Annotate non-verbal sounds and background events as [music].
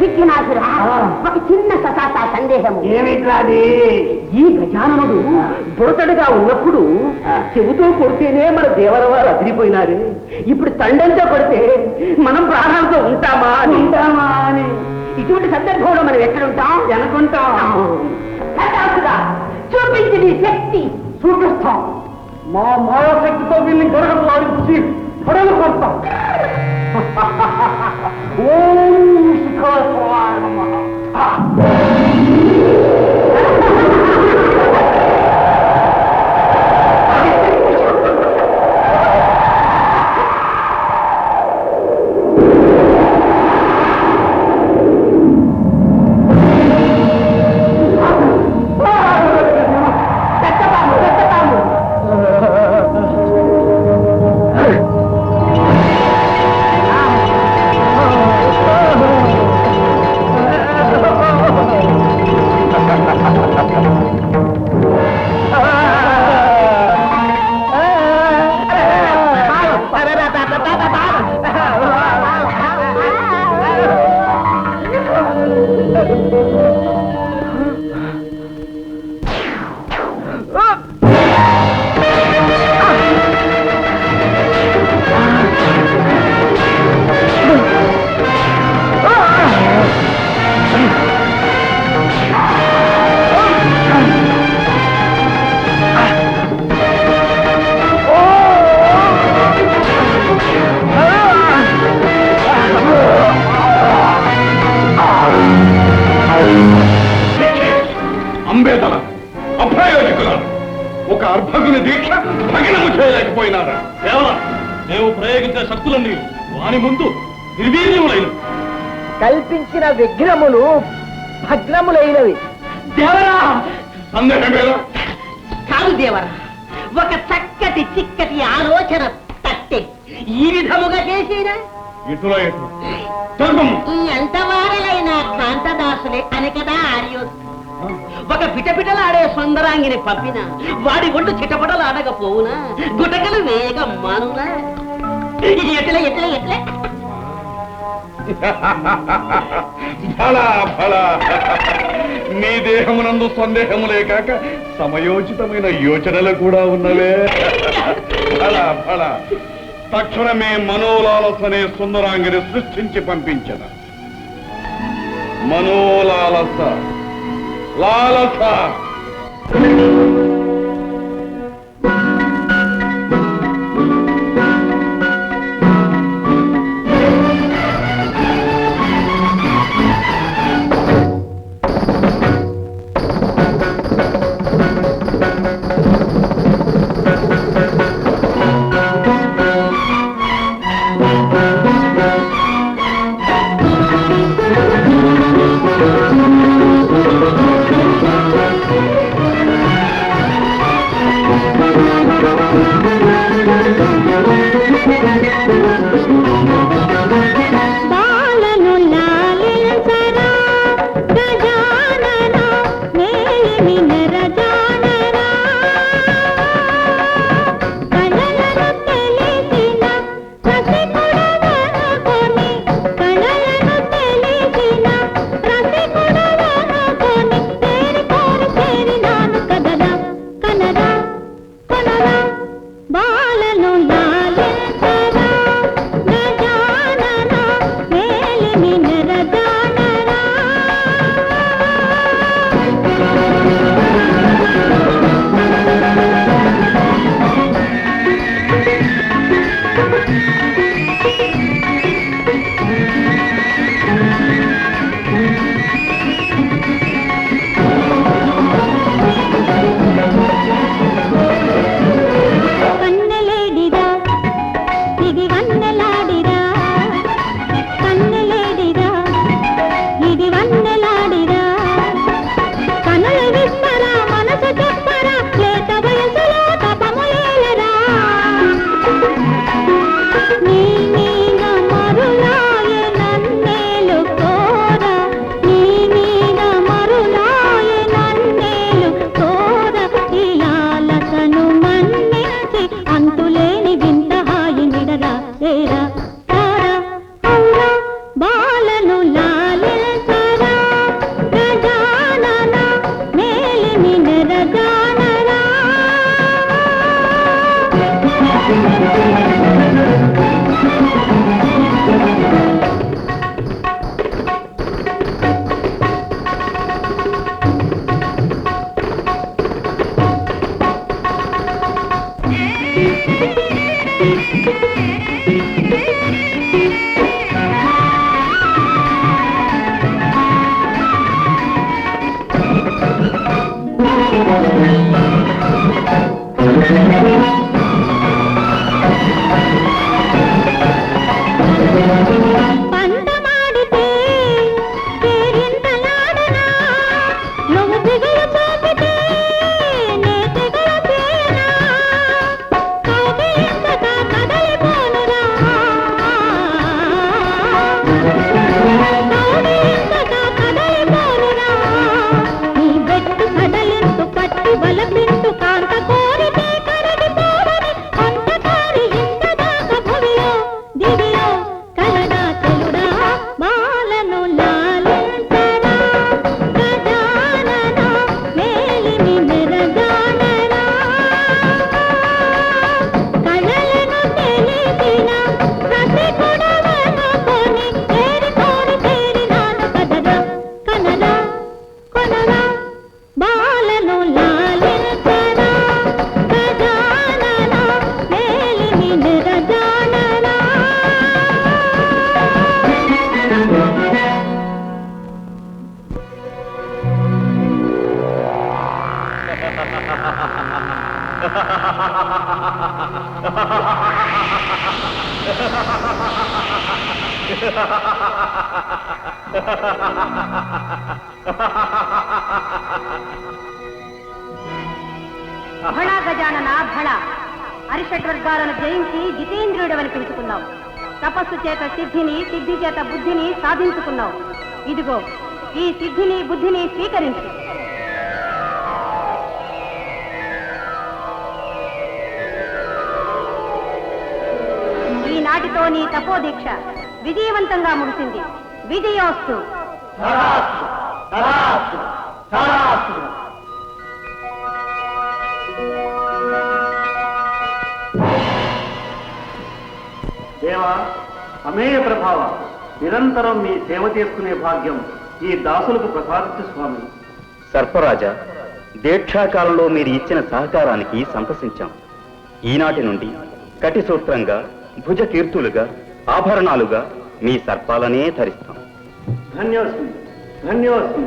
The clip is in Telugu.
విఘ్నాసురా ఒక చిన్న ససాత సందేహము. ఏమిట్లాది ఈ గజాననుడు బుడతడుగా ఉన్నప్పుడు చెబుతూ కొడితేనే మన దేవరవారు అదిరిపోయినారు. ఇప్పుడు తండంతో కొడితే మనం ప్రాణాలతో ఉంటామా ఉంటామా అని. ఇటువంటి సందర్భంలో మనం ఎక్కడుంటాం? అనుకుంటాం చూపించి నీ శక్తి చూపిస్తాం మా మాయాశక్తితో వీళ్ళని గరగలు ఆడించి పొడలు కొడతాం. [laughs] ஓ ఒక అర్భకుని దీక్ష భగ్నము చేయలేకపోయినారా? కేవలం మేము ప్రయోగించిన శక్తులన్నీ వాని ముందు నిర్వీర్యములైన కల్పించిన విఘ్నములు భగ్నములైనవి. దేవరా! సందేహం లేదా? కాదు దేవరా ఒక చక్కటి చిక్కటి ఆలోచన తట్టే. ఈ విధముగా చేసినా? ఇటులో ఎంత వారలైన కాంతదాసులే అని కదా ఆర్యోస్ ఒక పిటపిటలాడే సుందరాంగిని పంపిన వాడి ఒళ్ళు చిటపటలాడకపోవునా గుటకలు వేయక మానునా? ఫలా ఫలా నీ దేహమునందు సందేహములే కాక సమయోచితమైన యోచనలు కూడా ఉన్నవే. ఫలా ఫలా తక్షణమే మనోలాలసనే సుందరాంగిని సృష్టించి పంపించను. మనోలాలస Lala Trump. భళ గజానన భళ. అరిషడ్వర్గాలను జయించి జితేంద్రుడవని పిలుచుకున్నావు. తపస్సు చేత సిద్ధిని సిద్ధి చేత బుద్ధిని సాధించుకున్నావు. ఇదిగో ఈ సిద్ధిని బుద్ధిని స్వీకరించు. ఈనాటితో నీ తపోదీక్ష. విజయవంతంగా ముగిసింది. విజయోస్తు. దేవా అమేయ ప్రభావ నిరంతరం మీ సేవ చేసుకునే భాగ్యం ఈ దాసులకు ప్రసాదించు స్వామి. సర్పరాజా దీక్షాకాలంలో మీరు ఇచ్చిన సహకారానికి సంతసించాం. ఈనాటి నుండి కటి సూత్రంగా భుజ కీర్తులుగా ఆభరణాలుగా మీ సర్పాలనే ధరిస్తాం. ధన్యోస్మి ధన్యోస్మి.